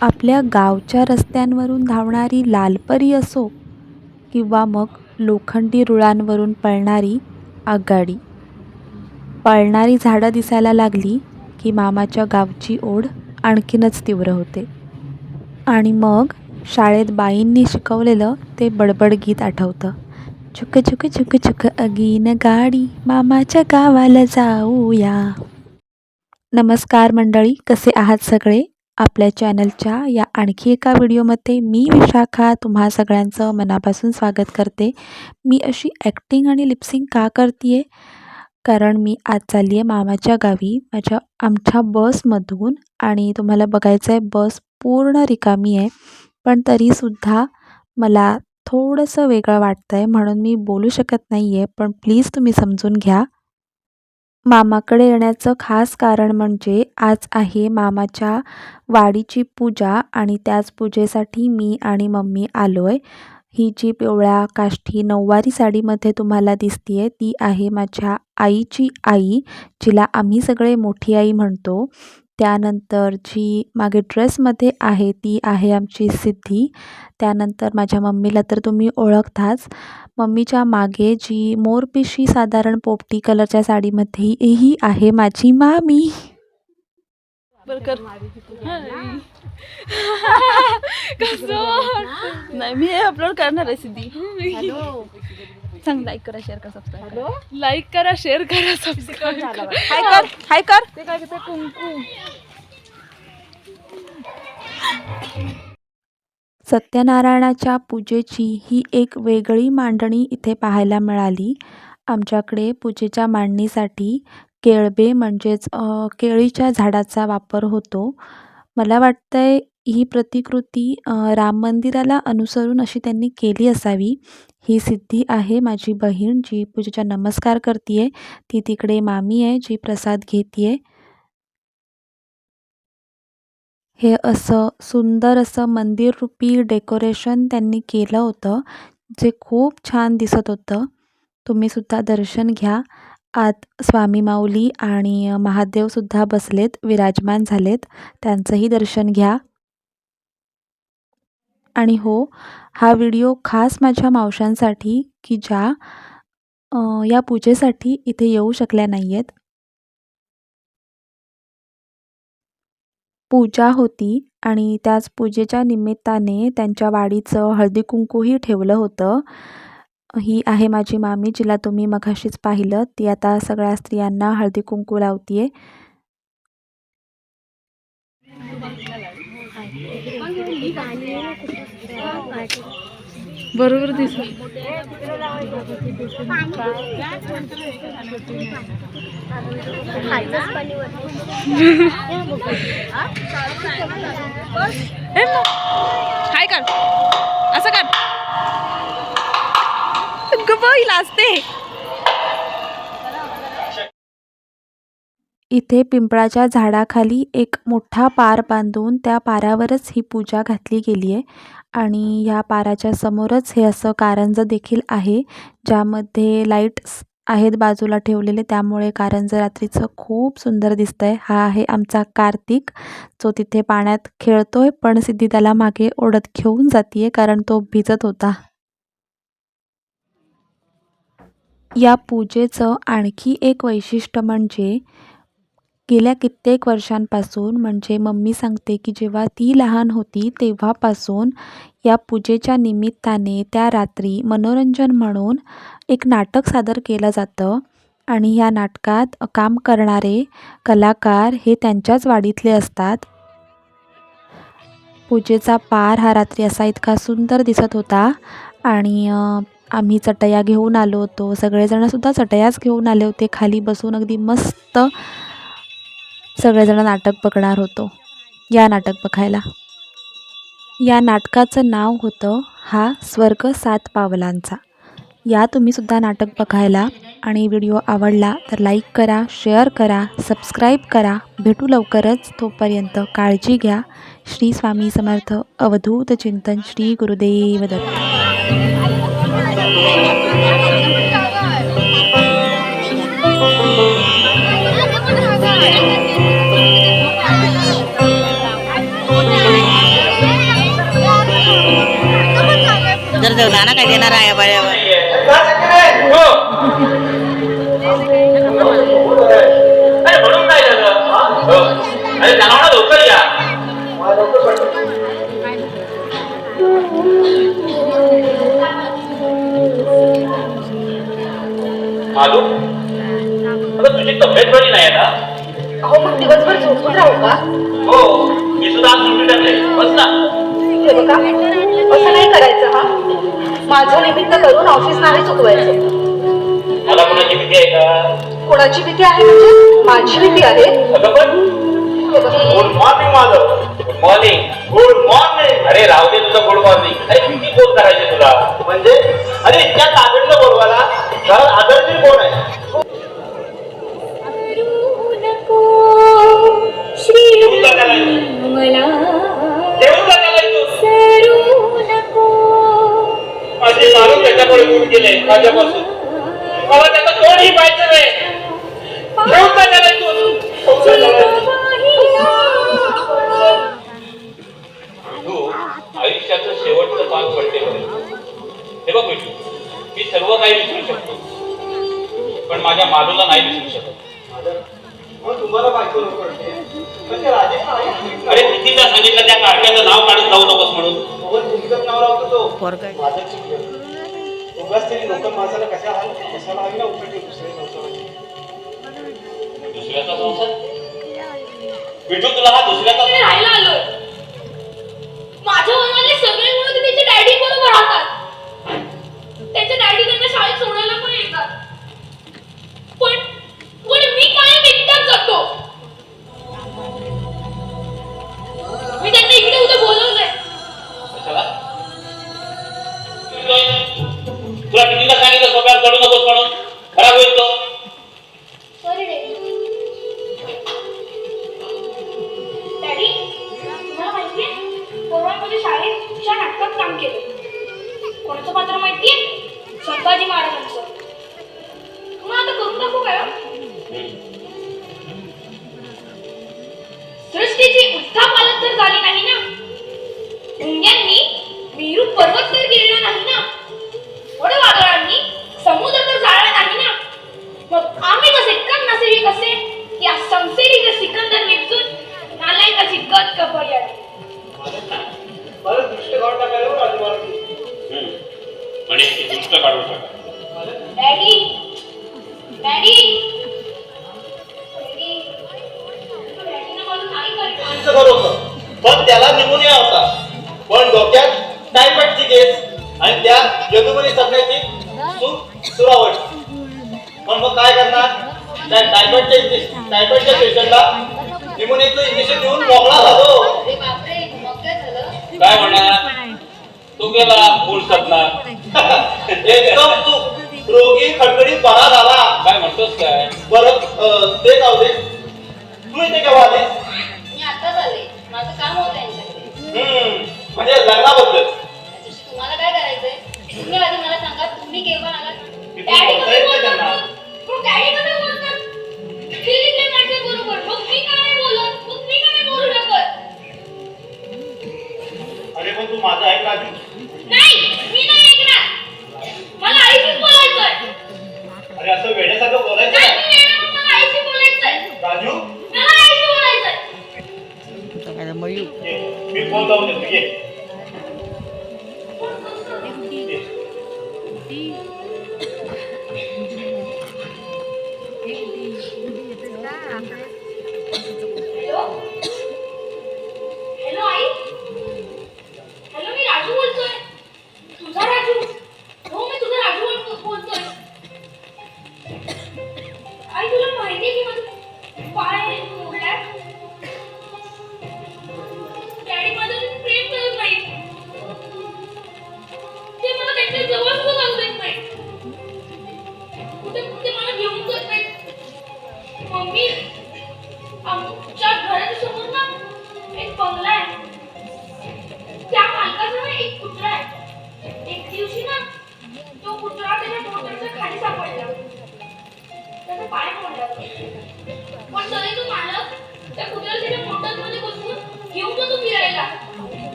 आपल्या गावच्या रस्त्यांवरून धावणारी लालपरी असो किंवा मग लोखंडी रुळांवरून पळणारी आगगाडी पळणारी झाडं दिसायला लागली की मामाच्या गावची ओढ आणखीनच तीव्र होते. आणि मग शाळेत बाईंनी शिकवलेलं ते बडबड गीत आठवतं. चुक चुक चुक चुक अगीन गाडी मामाच्या गावाला जाऊया. नमस्कार मंडळी कसे आहात सगळे? आपल्या चॅनलच्या या आणखी एका व्हिडिओमध्ये मी विशाखा तुम्हा सगळ्यांचं मनापासून स्वागत करते. मी अशी ॲक्टिंग आणि लिप्सिंग का करते आहे कारण मी आज चालली आहे मामाच्या गावी माझ्या आमच्या बसमधून आणि तुम्हाला बघायचं आहे बस पूर्ण रिकामी आहे. पण तरीसुद्धा मला थोडंसं वेगळं वाटतं आहे म्हणून मी बोलू शकत नाही आहे पण प्लीज तुम्ही समजून घ्या. मामाकडे येण्याचं खास कारण म्हणजे आज आहे मामाच्या वाडीची पूजा आणि त्याच पूजेसाठी मी आणि मम्मी आलो आहे ही जी पिवळ्या काष्ठी नऊवारी साडीमध्ये तुम्हाला दिसते आहे ती आहे माझ्या आईची आई जिला आम्ही सगळे मोठी आई म्हणतो. त्यानंतर जी मागे ड्रेसमध्ये आहे ती आहे आमची सिद्धी. त्यानंतर माझ्या मम्मीला तर तुम्ही ओळखताच. मम्मीच्या मागे जी मोरपिशी साधारण पोपटी कलरच्या साडीमध्ये ही आहे माझी मामी. नाही मी हे अपलोड करणार आहे सिद्धी. सांग लाईक करा शेअर करा सबस्क्राईब लाईक करा शेअर करा सबस्क्राईब करा. हाय कर हाय कर ते काय ते कुंकू. सत्यनारायणाच्या पूजेची ही एक वेगळी मांडणी इथे पाहायला मिळाली. आमच्याकडे पूजेच्या मांडणीसाठी केळबे म्हणजेच केळीच्या झाडाचा वापर होतो. मला वाटतंय ही प्रतिकृती राम मंदिराला अनुसरून अशी त्यांनी केली असावी. ही सिद्धी आहे माझी बहीण जी पूजेचा नमस्कार करते ती तिकडे मामी आहे जी प्रसाद घेते हे असं सुंदर असं मंदिररूपी डेकोरेशन त्यांनी केलं होतं जे खूप छान दिसत होतं. तुम्हीसुद्धा दर्शन घ्या. आत स्वामी माऊली आणि महादेवसुद्धा बसलेत विराजमान झालेत. त्यांचंही दर्शन घ्या. आणि हो हा व्हिडिओ खास माझ्या मावशांसाठी की ज्या या पूजेसाठी इथे येऊ शकल्या नाही आहेत पूजा होती आणि त्याच पूजेच्या निमित्ताने त्यांच्या वाडीचं हळदी कुंकूही ठेवलं होतं. ही आहे माझी मामी जिला तुम्ही मघाशीच पाहिलं. ती आता सगळ्या स्त्रियांना हळदी कुंकू लावतीये. बरोबर दिसत. काय कर. असं कर. गबाई लाजते इथे पिंपळाच्या झाडाखाली एक मोठा पार बांधून त्या पारावरच ही पूजा घातली गेली आहे. आणि ह्या पाराच्या समोरच हे असं कारंज देखील आहे ज्यामध्ये लाईट्स आहेत बाजूला ठेवलेले. त्यामुळे कारंज रात्रीचं खूप सुंदर दिसतं आहे हा आहे आमचा कार्तिक. जो तिथे पाण्यात खेळतोय पण सिद्धी त्याला मागे ओढत घेऊन जातीये कारण तो भिजत होता. या पूजेचं आणखी एक वैशिष्ट्य म्हणजे गेल्या कित्येक वर्षांपासून म्हणजे मम्मी सांगते की जेव्हा ती लहान होती तेव्हापासून या पूजेच्या निमित्ताने त्या रात्री मनोरंजन म्हणून एक नाटक सादर केलं जातं. आणि ह्या नाटकात काम करणारे कलाकार हे त्यांच्याच वाडीतले असतात. पूजेचा पार हा रात्री असा इतका सुंदर दिसत होता. आणि आम्ही चटया घेऊन आलो होतो. सगळेजणसुद्धा चटयाच घेऊन आले होते. खाली बसून अगदी मस्त सगळेजण नाटक बघणार होतो. या नाटक बघायला. या नाटकाचं नाव होतं हा स्वर्ग सात पावलांचा. या तुम्हीसुद्धा नाटक बघायला आणि व्हिडिओ आवडला तर लाईक करा शेअर करा सबस्क्राईब करा. भेटू लवकरच. तोपर्यंत काळजी घ्या. श्री स्वामी समर्थ अवधूत चिंतन श्री गुरुदेव दत्त. नाना काय देणार आहे बाळ्यावर हो. तुझी तब्येत बरी नाही ना अहो मग दिवसभर झोपून राहू का? हो मी सुद्धा आज सुट्टी टाकले. बस ना. असं नाही करायचं हा. माझं निमित्त करून ऑफिस नाही चुकवायचं. मला कोणाची भीती आहे का? कोणाची भीती आहे म्हणजे? माझी भीती आहे. अगं पण बघा, गुड मॉर्निंग माझं गुड मॉर्निंग गुड मॉर्निंग अरे राहू दे तुझं गुड मॉर्निंग अरे किती फोन करायचे तुला? म्हणजे? माझ्यापासून. मला त्याचं तोंडही पाहिजे नाही जेवून का त्याला आयुष्याचं शेवटचं पान पडते. हे बघ विठू मी सर्व काही विसरू शकतो. पण माझ्या मालूला नाही विसरू शकत. तुम्हाला बायको म्हणजे अरे कितीदा सांगितलं त्या कारख्याचं नाव काढत जाऊ नकोस म्हणून. माझं उगाच तरी लोक माणसाला कशा कशाला हवी ना उपयोग दुसऱ्या संसाराची दुसऱ्याचा संसार विठू तुला हा दुसऱ्याचा करायचं तुमचं बरोबर. पण त्याला निमोनिया होता पण डोक्यात टायफॉइडची केस. आणि त्या यदुबरी सगळ्याची सुरावट पण मग काय करणार? त्या टायफॉइडच्या टायफॉइडच्या पेशंटला निमोनियाचं इंजेक्शन देऊन मोकळा झालो. काय म्हणणार तू गेला फुल सपनार एकदम चूक रोगी खडखडीत बरा झाला. काय म्हणतोस काय? बरं अं, ते जाऊ दे. तू इथे केव्हा आलीस? मी आताच आले. माझं काम होतं यांच्याकडे. हम्म, म्हणजे लग्नाबद्दल. त्याच्याशी तुम्हाला काय करायचंय? तुम्ही आधी मला सांगा तुम्ही केव्हा तो काय मयू ये, मी फोन लावून देतो ये ये. हॅलो हॅलो आई हॅलो मी राजू बोलतोय तुझा राजू हो मी तुझा राजू बोल- बोलतोय आई तुला माहिती की माझं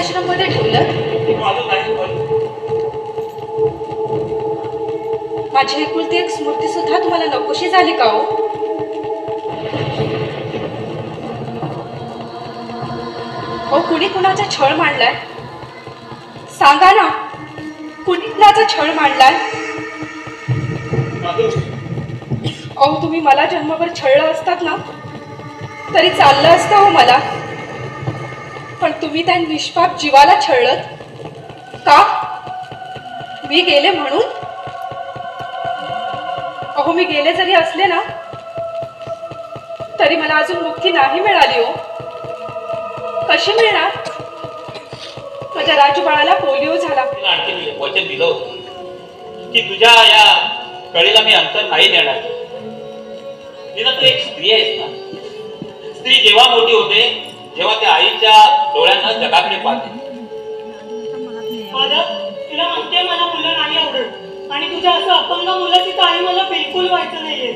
आश्रममध्ये ठेवलं. माझी एकुलती एक स्मृती सुद्धा तुम्हाला नकोशी झाली का हो? हो कुणी कुणाचा छळ मांडलाय? सांगा ना कुणी कुणाचा छळ मांडलाय? अहो तुम्ही मला जन्मभर छळलं असतात ना तरी चाललं असतं हो मला. पण तुम्ही त्या निष्पाप जीवाला छळलत? का? मी गेले म्हणून? अहो मी गेले जरी असले ना तरी मला अजून मुक्ती नाही मिळाली हो. कशी मिळणार? माझ्या राजूबाळाला पोलिओ झाला. आणखी वचन दिलं होतं. की तुझ्या या कळीला मी अंतर नाही देणार. तिला तू एक स्त्री आहेस ना? स्त्री जेव्हा मोठी होते जेव्हा त्या आईच्या डोळ्यांना जगाकडे पाहते. माझं तुला माहितीये मला मुलं नाही आवडत. आणि तुझ्या असं अपंग मुलाची काही मला बिलकुल व्हायचं नाहीये.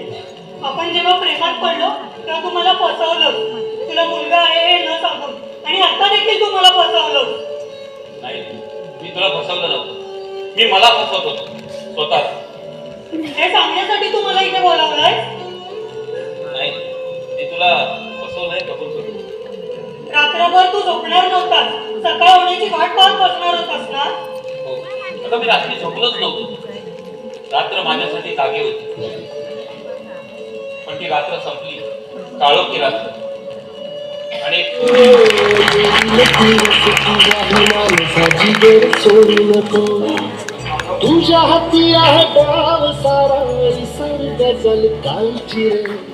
आपण जेव्हा प्रेमात पडलो तेव्हा तू मला फसवलं. तुला मुलगा आहे हे न सांगून. आणि आता देखील तू मला फसवलं. नाही मी तुला फसवलं नव्हतं. मी मला फसवत होतो. स्वतः हे सांगण्यासाठी तू मला इथे बोलावलंय नाही मी तुला फसवलंय कबूल करतो रात्रभर तू झोपणार नव्हतास. सकाळ होण्याची वाट पाहत बसणार होतास ना हो. आता मी रात्री झोपलोच नव्हतो. रात्र माझ्यासाठी जागी होती. पण ती रात्र संपली. काळोखी रात्र. आणि तुझ्या हाती आहे डाव सारा निसर्ग जल काळजी रे.